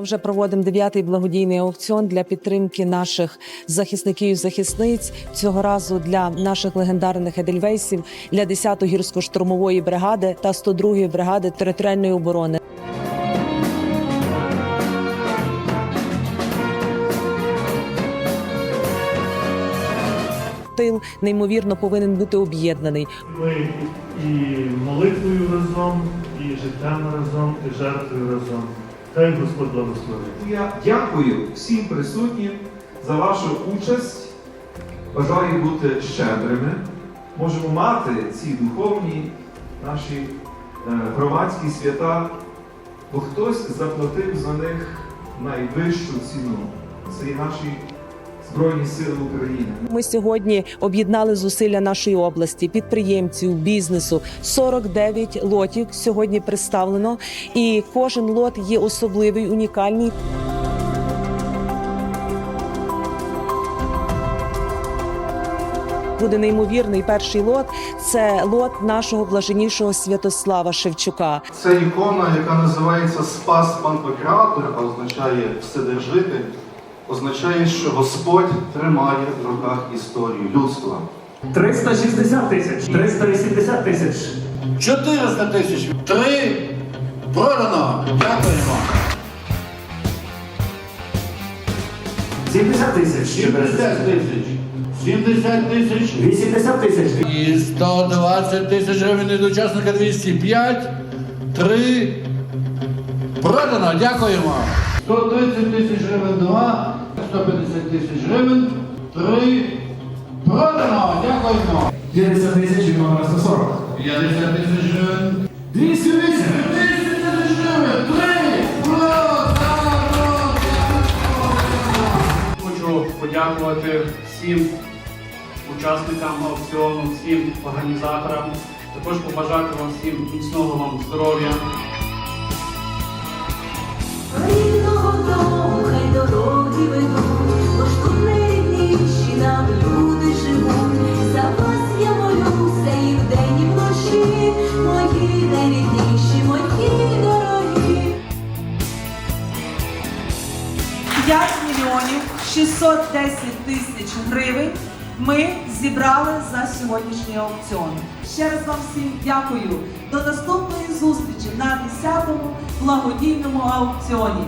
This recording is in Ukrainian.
Ми вже проводимо дев'ятий благодійний аукціон для підтримки наших захисників і захисниць. Цього разу для наших легендарних едельвейсів для 10-ї гірсько-штурмової бригади та 102-ї бригади територіальної оборони. Тил неймовірно повинен бути об'єднаний. Ми і молитвою разом, і життям разом, і жертвою разом. Хай Господь благословить. Я дякую всім присутнім за вашу участь. Бажаю бути щедрими. Можемо мати ці духовні наші е, громадські свята, бо хтось заплатив за них найвищу ціну. Це і наші Збройні Сили України. Ми сьогодні об'єднали зусилля нашої області, підприємців, бізнесу. 49 лотів сьогодні представлено, і кожен лот є особливий, унікальний. Буде неймовірний перший лот. Це лот нашого блаженнішого Святослава Шевчука. Це ікона, яка називається Спас Пантократор, а означає Вседержитель, означає, що Господь тримає в руках історію людства. 360 тисяч, 380 тисяч. 400 тисяч. Три продано. Дякуємо. 70 тисяч, 70 тисяч. 70 тисяч. 80 тисяч, І 120 тисяч гривень від учасника 205. Три. Продано. Дякуємо. 130 тисяч гривень два. 150 тисяч гривень. Три. Продано. Дякуємо. 50 тисяч і номер 140. 50 тисяч гривень. 208. 200 тисяч гривень. Три. Продано. Хочу подякувати всім учасникам аукціону, всім організаторам. Також побажати вам всім міцного вам здоров'я. 5 мільйонів 610 тисяч гривень ми зібрали за сьогоднішній аукціон. Ще раз вам всім дякую. До наступної зустрічі на 10-му благодійному аукціоні.